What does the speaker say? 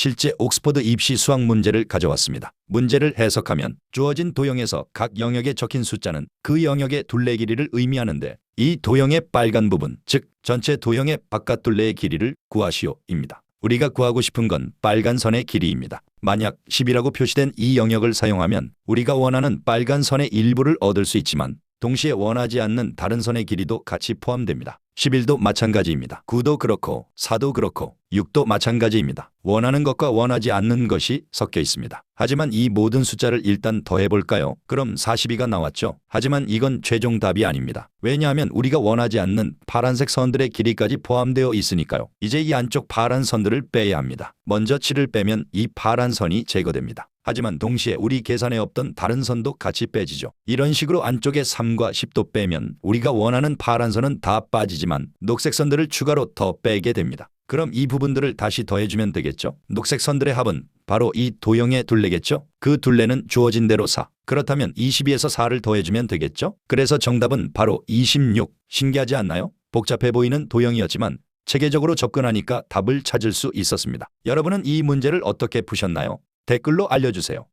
실제 옥스퍼드 입시 수학 문제를 가져왔습니다. 문제를 해석하면 주어진 도형에서 각 영역에 적힌 숫자는 그 영역의 둘레 길이를 의미하는데 이 도형의 빨간 부분, 즉 전체 도형의 바깥 둘레의 길이를 구하시오입니다. 우리가 구하고 싶은 건 빨간 선의 길이입니다. 만약 10이라고 표시된 이 영역을 사용하면 우리가 원하는 빨간 선의 일부를 얻을 수 있지만 동시에 원하지 않는 다른 선의 길이도 같이 포함됩니다. 11도 마찬가지입니다. 9도 그렇고 4도 그렇고 6도 마찬가지입니다. 원하는 것과 원하지 않는 것이 섞여 있습니다. 하지만 이 모든 숫자를 일단 더해볼까요? 그럼 42가 나왔죠. 하지만 이건 최종 답이 아닙니다. 왜냐하면 우리가 원하지 않는 파란색 선들의 길이까지 포함되어 있으니까요. 이제 이 안쪽 파란 선들을 빼야 합니다. 먼저 7을 빼면 이 파란 선이 제거됩니다. 하지만 동시에 우리 계산에 없던 다른 선도 같이 빼지죠. 이런 식으로 안쪽에 3과 10도 빼면 우리가 원하는 파란 선은 다 빠지지만 녹색 선들을 추가로 더 빼게 됩니다. 그럼 이 부분들을 다시 더해주면 되겠죠. 녹색 선들의 합은 바로 이 도형의 둘레겠죠. 그 둘레는 주어진 대로 4. 그렇다면 22에서 4를 더해주면 되겠죠. 그래서 정답은 바로 26. 신기하지 않나요? 복잡해 보이는 도형이었지만 체계적으로 접근하니까 답을 찾을 수 있었습니다. 여러분은 이 문제를 어떻게 푸셨나요? 댓글로 알려주세요.